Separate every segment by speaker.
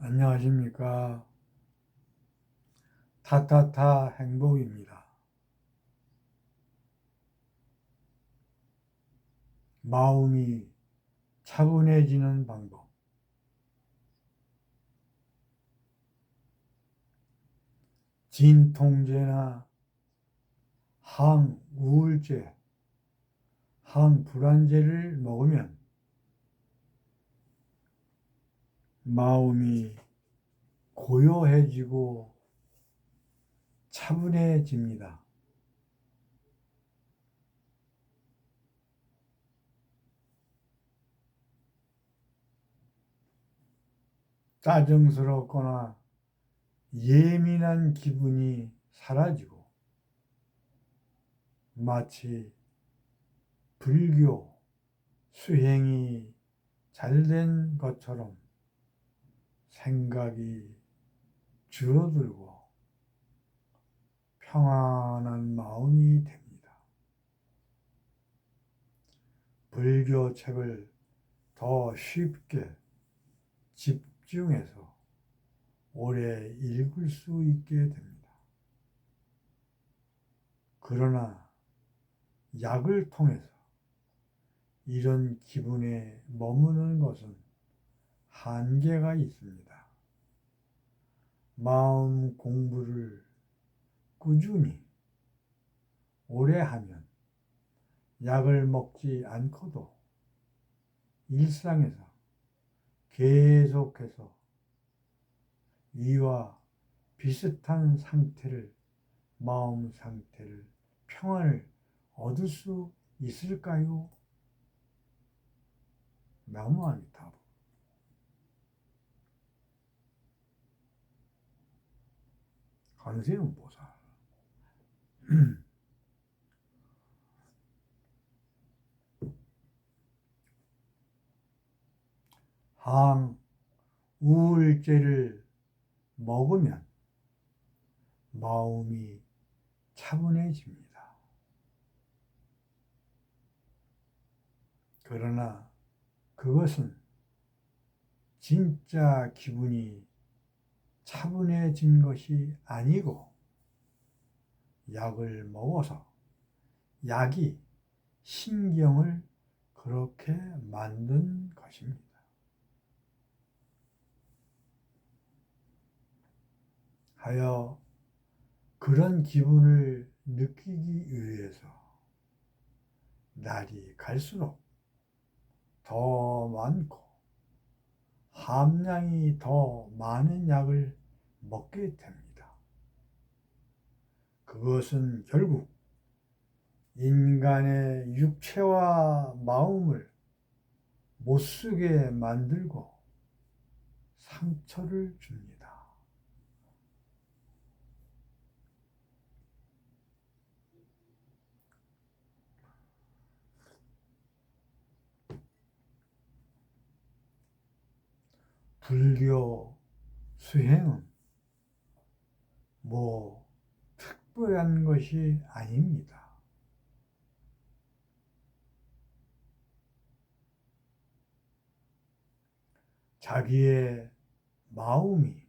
Speaker 1: 안녕하십니까. 타타타 행복입니다. 마음이 차분해지는 방법. 진통제나 항우울제, 항불안제를 먹으면 마음이 고요해지고 차분해집니다. 짜증스럽거나 예민한 기분이 사라지고 마치 불교 수행이 잘 된 것처럼 생각이 줄어들고 평안한 마음이 됩니다. 불교 책을 더 쉽게 집중해서 오래 읽을 수 있게 됩니다. 그러나 약을 통해서 이런 기분에 머무는 것은 한계가 있습니다. 마음 공부를 꾸준히 오래 하면 약을 먹지 않고도 일상에서 계속해서 이와 비슷한 상태를, 마음 상태를, 평안을 얻을 수 있을까요? 나무 아미타불. 관세음 보살. 항 우울제를 먹으면 마음이 차분해집니다. 그러나 그것은 진짜 기분이 차분해진 것이 아니고 약을 먹어서 약이 신경을 그렇게 만든 것입니다. 하여 그런 기분을 느끼기 위해서 날이 갈수록 더 많고 함량이 더 많은 약을 먹게 됩니다. 그것은 결국 인간의 육체와 마음을 못쓰게 만들고 상처를 줍니다. 불교 수행은 뭐 특별한 것이 아닙니다. 자기의 마음이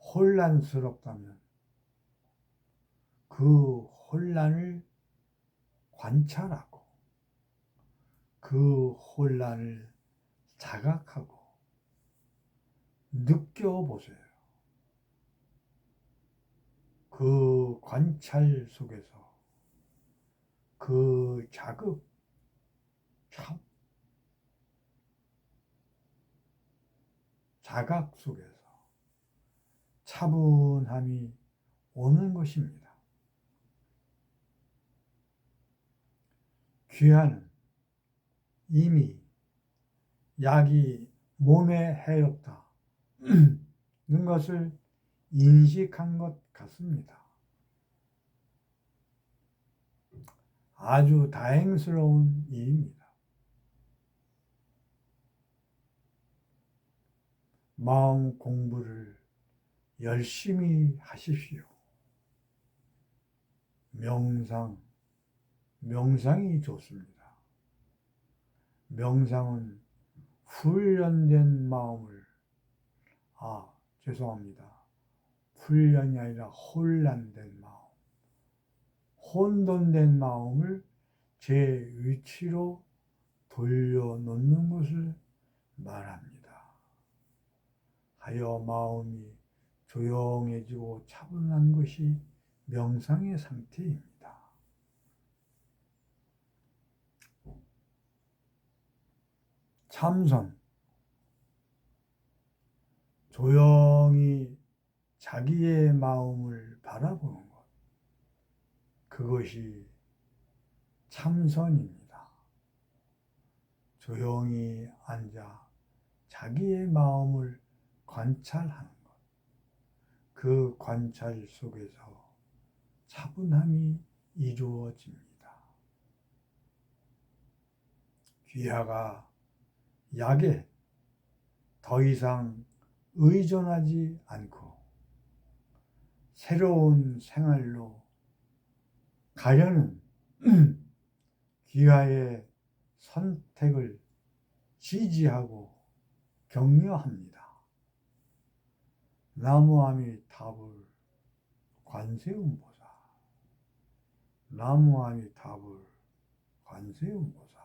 Speaker 1: 혼란스럽다면 그 혼란을 관찰하고 그 혼란을 자각하고 느껴보세요. 그 관찰 속에서 그 자극, 참, 자각 속에서 차분함이 오는 것입니다. 귀하는 이미 약이 몸에 해롭다. 는 것을 인식한 것 같습니다. 아주 다행스러운 일입니다. 마음 공부를 열심히 하십시오. 명상, 명상이 좋습니다. 명상은 훈련된 마음을 아, 죄송합니다. 훈련이 아니라 혼란된 마음. 혼돈된 마음을 제 위치로 돌려놓는 것을 말합니다. 하여 마음이 조용해지고 차분한 것이 명상의 상태입니다. 참선. 조용히 자기의 마음을 바라보는 것. 그것이 참선입니다. 조용히 앉아 자기의 마음을 관찰하는 것. 그 관찰 속에서 차분함이 이루어집니다. 귀하가 약에 더 이상 의존하지 않고 새로운 생활로 가려는 귀하의 선택을 지지하고 격려합니다. 나무아미타불 관세음보살 나무아미타불 관세음보살